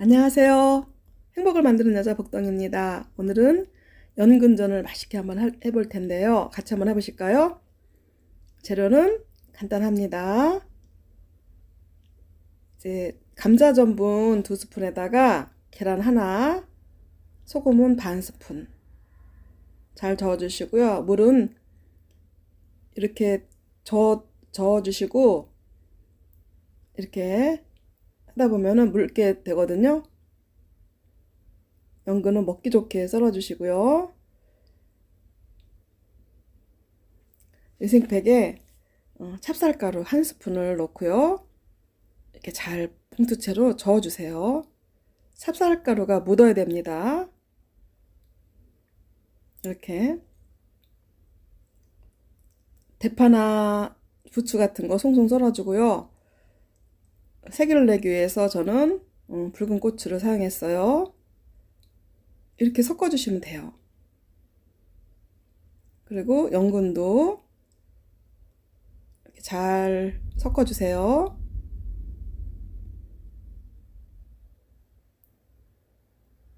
안녕하세요. 행복을 만드는 여자 복덩입니다. 오늘은 연근전을 맛있게 한번 할- 해볼 텐데요. 같이 한번 해보실까요? 재료는 간단합니다. 이제 감자 전분 두 스푼에다가 계란 하나, 소금은 반 스푼 잘 저어주시고요. 물은 이렇게 저어, 저어주시고 이렇게 하다 보면은 묽게 되거든요. 연근은 먹기 좋게 썰어주시고요. 위생팩에 어, 찹쌀가루 한 스푼을 넣고요. 이렇게 잘 봉투채로 저어주세요. 찹쌀가루가 묻어야 됩니다. 이렇게 대파나 부추 같은 거 송송 썰어주고요. 색을 내기 위해서 저는 음, 붉은 고추를 사용했어요. 이렇게 섞어주시면 돼요. 그리고 연근도 잘 섞어주세요.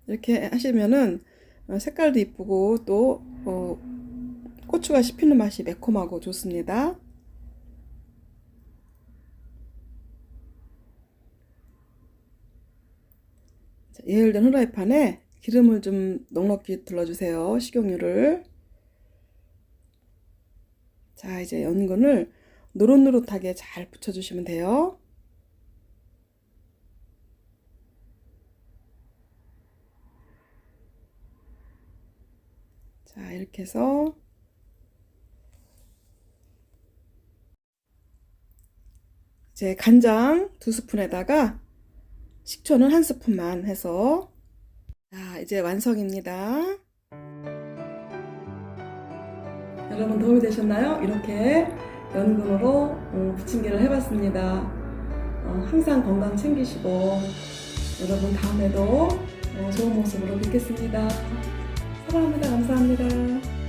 이렇게 하시면은 어, 색깔도 이쁘고 또 어, 고추가 씹히는 맛이 매콤하고 좋습니다. 예열된 후라이팬에 기름을 좀 넉넉히 둘러주세요. 식용유를. 자, 이제 연근을 노릇노릇하게 잘 붙여주시면 돼요. 자, 이렇게 해서 이제 간장 두 스푼에다가 식초는 한 스푼만 해서 자, 이제 완성입니다. 여러분 도움이 되셨나요? 이렇게 연근으로 어, 부침개를 해봤습니다. 어, 항상 건강 챙기시고 여러분 다음에도 어, 좋은 모습으로 뵙겠습니다. 사랑합니다. 감사합니다.